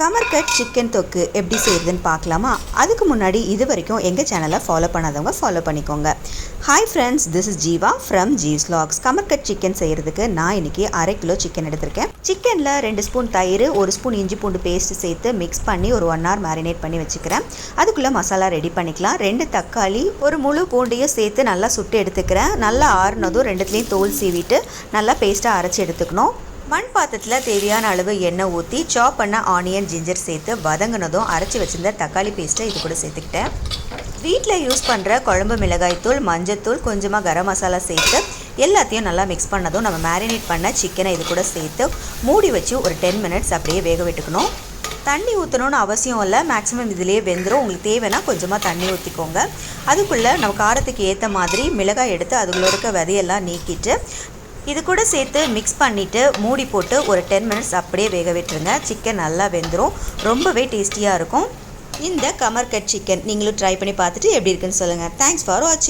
கமர்கட் chicken தொக்கு எப்படி செய்யுதுன்னு பார்க்கலாமா? அதுக்கு முன்னாடி இது வரைக்கும் எங்கள் சேனலை ஃபாலோ பண்ணாதவங்க ஃபாலோ பண்ணிக்கோங்க. Hi friends this is Jeeva from G's locks கமர்கட் chicken செய்கிறதுக்கு நான் இன்னைக்கு அரை கிலோ சிக்கன் எடுத்திருக்கேன். சிக்கனில் ரெண்டு ஸ்பூன் தயிர் ஒரு ஸ்பூன் இஞ்சி பூண்டு பேஸ்ட் சேர்த்து மிக்ஸ் பண்ணி ஒரு ஒன் ஹவர் மேரினேட் பண்ணி வச்சுக்கிறேன். அதுக்குள்ளே மசாலா ரெடி பண்ணிக்கலாம். ரெண்டு தக்காளி ஒரு முழு பூண்டையும் சேர்த்து நல்லா சுட்டு எடுத்துக்கிறேன். நல்லா ஆறுனதும் ரெண்டுத்துலேயும் தோல் சீவிட்டு நல்லா பேஸ்ட்டாக அரைச்சி எடுத்துக்கணும். மண் பாத்திரத்தில் தேவையான அளவு எண்ணெய் ஊற்றி சாப் பண்ண ஆனியன் ஜிஞ்சர் சேர்த்து வதங்கினதும் அரைச்சி வச்சிருந்த தக்காளி பேஸ்ட்டை இது கூட சேர்த்துக்கிட்டேன். வீட்டில் யூஸ் பண்ணுற குழம்பு மிளகாய்த்தூள் மஞ்சத்தூள் கொஞ்சமாக கரம் மசாலா சேர்த்து எல்லாத்தையும் நல்லா மிக்ஸ் பண்ணதும் நம்ம மேரினேட் பண்ண சிக்கனை இது கூட சேர்த்து மூடி வச்சு ஒரு டென் மினிட்ஸ் அப்படியே வேக விட்டுக்கணும். தண்ணி ஊற்றணும்னு அவசியம் இல்லை. மேக்ஸிமம் இதுலேயே வெந்துடும் உங்களுக்கு தேவைன்னா கொஞ்சமாக தண்ணி ஊற்றிக்கோங்க அதுக்குள்ளே நம்ம காரத்துக்கு ஏற்ற மாதிரி மிளகாய் எடுத்து அதுக்குள்ள இருக்க விதையெல்லாம் நீக்கிட்டு இது கூட சேர்த்து மிக்ஸ் பண்ணிவிட்டு மூடி போட்டு ஒரு டென் மினிட்ஸ் அப்படியே வேக விட்டுருங்க. சிக்கன் நல்லா வெந்துடும் ரொம்பவே டேஸ்டியாக இருக்கும். இந்த கமர்கட் சிக்கன் நீங்களும் ட்ரை பண்ணி பார்த்துட்டு எப்படி இருக்குன்னு சொல்லுங்கள் தேங்க்ஸ் ஃபார் வாட்சிங்